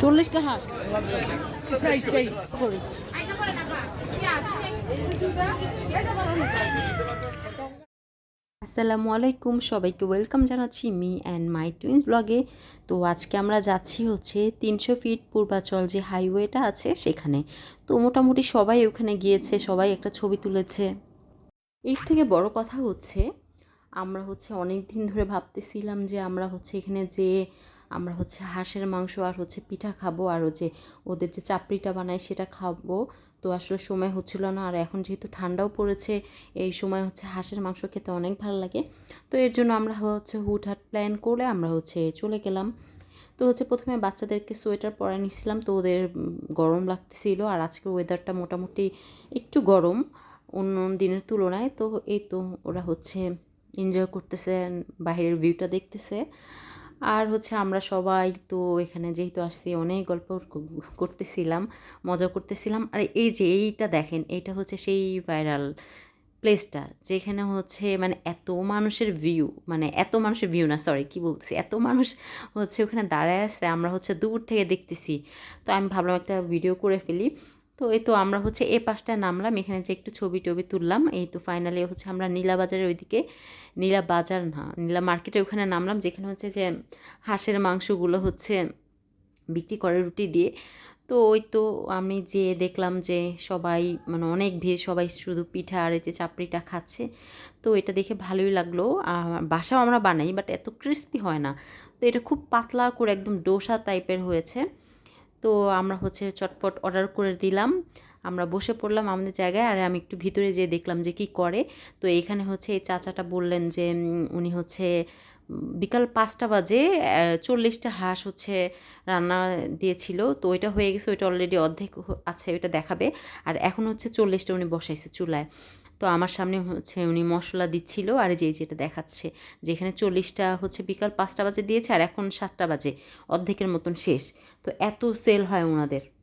চল্লিশটা হাঁস। করি। আসসালামু আলাইকুম, সবাইকে ওয়েলকাম জানাচ্ছি মি অ্যান্ড মাই টুইন্স ব্লগে। তো আজকে আমরা যাচ্ছি হচ্ছে তিনশো ফিট পূর্বাচল যে হাইওয়েটা আছে সেখানে। তো মোটামুটি সবাই ওখানে গিয়েছে, সবাই একটা ছবি তুলেছে। এর থেকে বড় কথা হচ্ছে আমরা হচ্ছে অনেক দিন ধরে ভাবতেছিলাম যে আমরা হচ্ছে এখানে যে আমরা হচ্ছে হাঁসের মাংস আর হচ্ছে পিঠা খাব আর হচ্ছে ওদের যে চাপড়িটা বানায় সেটা খাব। তো আসলে সময় হচ্ছিল না আর এখন যেহেতু ঠান্ডাও পড়েছে, এই সময় হচ্ছে হাঁসের মাংস খেতে অনেক ভালো লাগে। তো এর জন্য আমরা হচ্ছে হুটহাট প্ল্যান করে আমরা হচ্ছে চলে গেলাম। তো হচ্ছে প্রথমে বাচ্চাদেরকে সোয়েটার পরে নিছিলাম, তো ওদের গরম লাগতেছিল আর আজকে ওয়েদারটা মোটামুটি একটু গরম অন্য দিনের তুলনায়। তো এই তো ওরা হচ্ছে এনজয় করতেছে বাইরের ভিউটা দেখতেছে। আর হচ্ছে আমরা সবাই তো এখানে যেহেতু আসছি, অনেক গল্প করতেছিলাম, মজা করতেছিলাম। আর এই যে এইটা দেখেন, এইটা হচ্ছে সেই ভাইরাল প্লেসটা যেখানে হচ্ছে মানে এত মানুষের ভিউ মানে এত মানুষের ভিউ না সরি কি বলতেছি? এত মানুষ হচ্ছে ওখানে দাঁড়ায় আসছে আমরা হচ্ছে দূর থেকে দেখতেছি। তো আমি ভাবলাম একটা ভিডিও করে ফেলি। তো এই তো আমরা হচ্ছে এ পাশটায় নামলাম, এখানে যে একটু ছবি টবি তুললাম, এই তো ফাইনালি হচ্ছে আমরা নীলা বাজারের ওইদিকে, নীলা বাজার না, নীলা মার্কেটে ওখানে নামলাম, যেখানে হচ্ছে যে হাঁসের মাংসগুলো হচ্ছে বিক্রি করে রুটি দিয়ে। তো ওই তো আমি যে দেখলাম যে সবাই মানে অনেক ভিড়, সবাই শুধু পিঠা আর এই যে চাপড়িটা খাচ্ছে। তো এটা দেখে ভালোই লাগল বাসাও আমরা বানাই বাট এত ক্রিস্পি হয় না। তো এটা খুব পাতলা করে একদম ডোসা টাইপের হয়েছে। তো আমরা হচ্ছে চটপট অর্ডার করে দিলাম। আমরা বসে পড়লাম আমাদের জায়গায় আর আমি একটু ভিতরে যেয়ে দেখলাম যে কি করে। তো এখানে হচ্ছে এই চাচাটা বললেন যে উনি হচ্ছে বিকাল পাঁচটা বাজে চল্লিশটা হাঁস হচ্ছে রান্না দিয়েছিল। তো ওইটা হয়ে গেছে, ওইটা অলরেডি অর্ধেক আছে, ওইটা দেখাবে। আর এখন হচ্ছে চল্লিশটা উনি বসাইছে চুলায়। তো আমার সামনে হচ্ছে উনি মশলা দিচ্ছিল আর যে যেটা দেখাচ্ছে যেখানে চল্লিশটা হচ্ছে বিকাল পাঁচটা বাজে দিয়েছে আর এখন সাতটা বাজে, অর্ধেকের মতন শেষ। তো এত সেল হয় ওনাদের।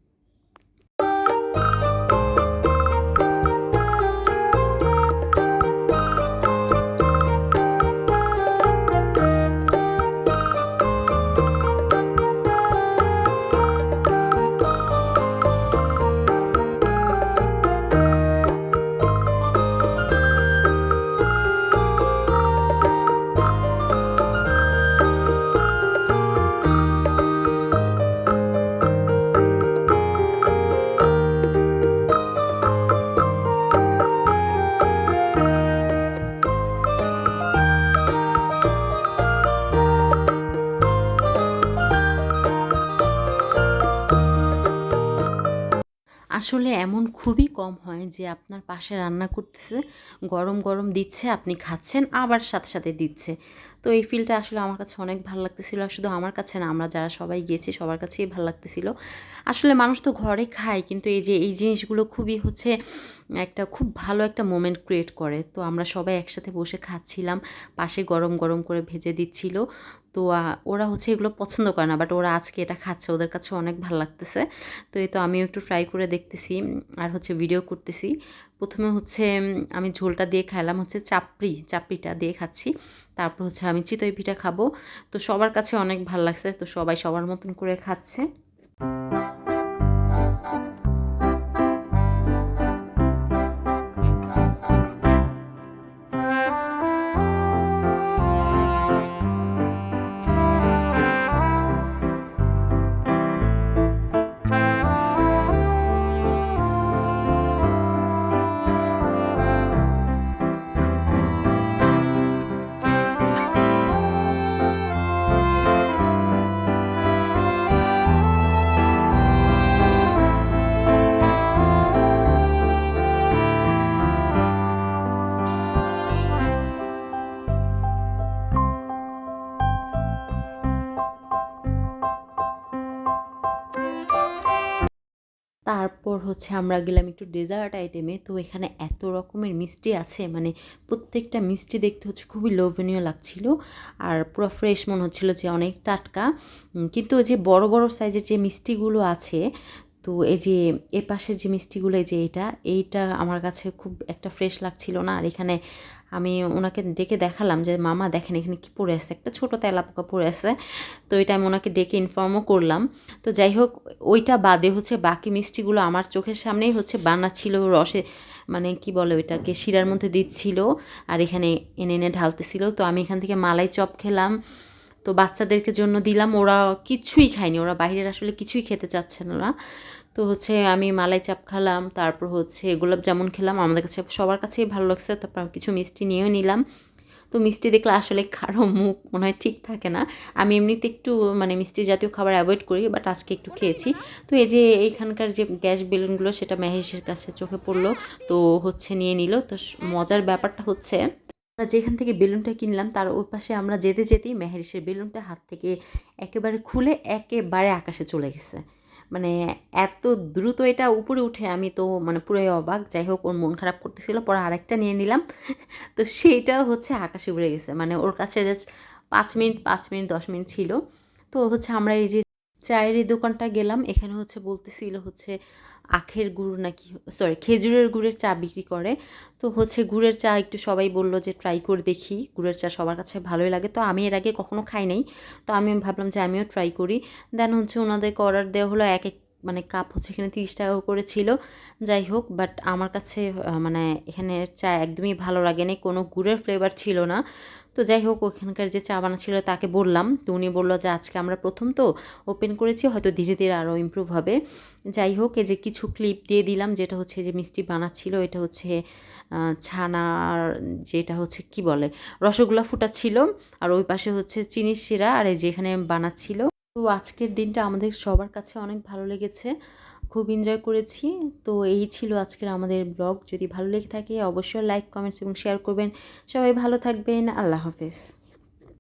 আসলে এমন খুবই কম হয় যে আপনার পাশে রান্না করতেছে, গরম গরম দিচ্ছে, আপনি খাচ্ছেন, আবার সাথে সাথে দিচ্ছে। তো এই ফিলটা আসলে আমার কাছে অনেক ভালো লাগতেছিল। আর শুধু আমার কাছে না, আমরা যারা সবাই গিয়েছি, সবার কাছেই ভালো লাগতেছিল। আসলে মানুষ তো ঘরে খায়, কিন্তু এই যে, এই জিনিসগুলো খুবই হচ্ছে একটা খুব ভালো একটা মোমেন্ট ক্রিয়েট করে। তো আমরা সবাই একসাথে বসে খাচ্ছিলাম, পাশে গরম গরম করে ভেজে দিচ্ছিল। তো ওরা হচ্ছে এগুলো পছন্দ করে না বাট ওরা আজকে এটা খাচ্ছে, ওদের কাছে অনেক ভালো লাগতেছে। তো এই তো আমিও একটু ট্রাই করে দেখতেছি, আর হচ্ছে ভিডিও করতেছি। প্রথমে হচ্ছে আমি ঝোলটা দিয়ে খাইলাম হচ্ছে চাপড়ি, চাপড়িটা দিয়ে খাচ্ছি। তারপর হচ্ছে আমি চিতই পিঠা খাব। তো সবার কাছে অনেক ভালো লাগছে, তো সবাই সবার মতন করে খাচ্ছে। তারপর হচ্ছে আমরা গেলাম একটু ডেজার্ট আইটেমে তো এখানে এত রকমের মিষ্টি আছে মানে প্রত্যেকটা মিষ্টি দেখতে হচ্ছে খুবই লোভনীয় লাগছিল। আর পুরো ফ্রেশ মনে হচ্ছিল যে অনেক টাটকা। কিন্তু যে বড় বড় সাইজের যে মিষ্টিগুলো আছে, তো এই যে এ পাশের যে মিষ্টিগুলো যে এটা, এইটা আমার কাছে খুব একটা ফ্রেশ লাগছিল না। আর এখানে আমি ওনাকে ডেকে দেখালাম যে, মামা, দেখেন এখানে কি পড়ে আছে। একটা ছোটো তেলাপোকা পড়ে আছে। তো এটা আমি ওনাকে ডেকে ইনফর্মও করলাম। তো যাই হোক, ওইটা বাদে হচ্ছে বাকি মিষ্টিগুলো আমার চোখের সামনেই হচ্ছে বানাচ্ছিল রসে মানে কি বলে ওইটাকে, শিরার মধ্যে দিচ্ছিল আর এখানে এনে এনে ঢালতেছিল। তো আমি এখান থেকে মালাই চপ খেলাম। তো বাচ্চাদেরকে জন্য দিলাম। ওরা কিছুই খায়নি। ওরা বাইরের আসলে কিছুই খেতে চাচ্ছে না। তো হচ্ছে আমি মালাই চাপ খেলাম, তারপর হচ্ছে গোলাপ জামুন খেলাম। আমাদের কাছে সবার কাছেই ভালো লাগছে, তারপর কিছু মিষ্টি নিয়েও নিলাম। তো মিষ্টি দেখলে আসলে কারও মুখ মনে হয় ঠিক থাকে না। আমি এমনিতে একটু মানে মিষ্টি জাতীয় খাবার অ্যাভয়েড করি বাট আজকে একটু খেয়েছি। তো এই যে এইখানকার যে গ্যাস বেলুনগুলো, সেটা মেহেশের কাছে চোখে পড়ল, তো হচ্ছে নিয়ে নিল। তো মজার ব্যাপারটা হচ্ছে, আমরা যেখান থেকে বেলুনটা কিনলাম, তার ওই পাশে আমরা যেতে যেতেই মেহেরিসের বেলুনটা হাত থেকে একেবারে খুলে একেবারে আকাশে চলে গেছে। মানে এত দ্রুত এটা উপরে উঠে আমি তো মানে পুরোই অবাক। যাই হোক, ওর মন খারাপ করতেছিল, পরে আরেকটা নিয়ে নিলাম। তো সেইটা হচ্ছে আকাশে উড়ে গেছে। মানে ওর কাছে জাস্ট পাঁচ মিনিট পাঁচ মিনিট, দশ মিনিট ছিল। তো হচ্ছে আমরা এই যে চায়ের দোকানটা গেলাম, এখানে হচ্ছে বলতেছিল হচ্ছে আখের গুড় নাকি সরি খেজুরের গুড়ের চা বিক্রি করে। তো হচ্ছে গুড়ের চা একটু সবাই বলল যে ট্রাই করে দেখি, গুড়ের চা সবার কাছে ভালোই লাগে। তো আমি এর আগে কখনো খাই নাই। তো আমি ভাবলাম যে আমিও ট্রাই করি। দেন হচ্ছে ওনাদেরকে অর্ডার দেওয়া হলো এক এক মানে কাপ হচ্ছে এখানে তিরিশ টাকা করে ছিল যাই হোক বাট আমার কাছে মানে এখানে চা একদমই ভালো লাগেনি, কোনো গুড়ের ফ্লেভার ছিল না। তো যাই হোক, ওখানকার যে চা বানাচ্ছিল তাকে বললাম, তো উনি বলল যে আজকে আমরা প্রথম তো ওপেন করেছি, হয়তো ধীরে ধীরে আরও ইম্প্রুভ হবে। যাই হোক, এই যে কিছু ক্লিপ দিয়ে দিলাম, যেটা হচ্ছে যে মিষ্টি বানাচ্ছিল, এটা হচ্ছে ছানার যেটা হচ্ছে, কি বলে, রসগোল্লা ফুটা ছিল আর ওই পাশে হচ্ছে চিনির শিরা, আর এই যেখানে বানাচ্ছিল তো আজকের দিনটা আমাদের সবার কাছে অনেক ভালো লেগেছে। খুব এনজয় করেছি। তো এই ছিল আজকের আমাদের ব্লগ যদি ভালো লেগে থাকে, অবশ্যই লাইক কমেন্টস এবং শেয়ার করবেন। সবাই ভালো থাকবেন। আল্লাহ হাফিজ।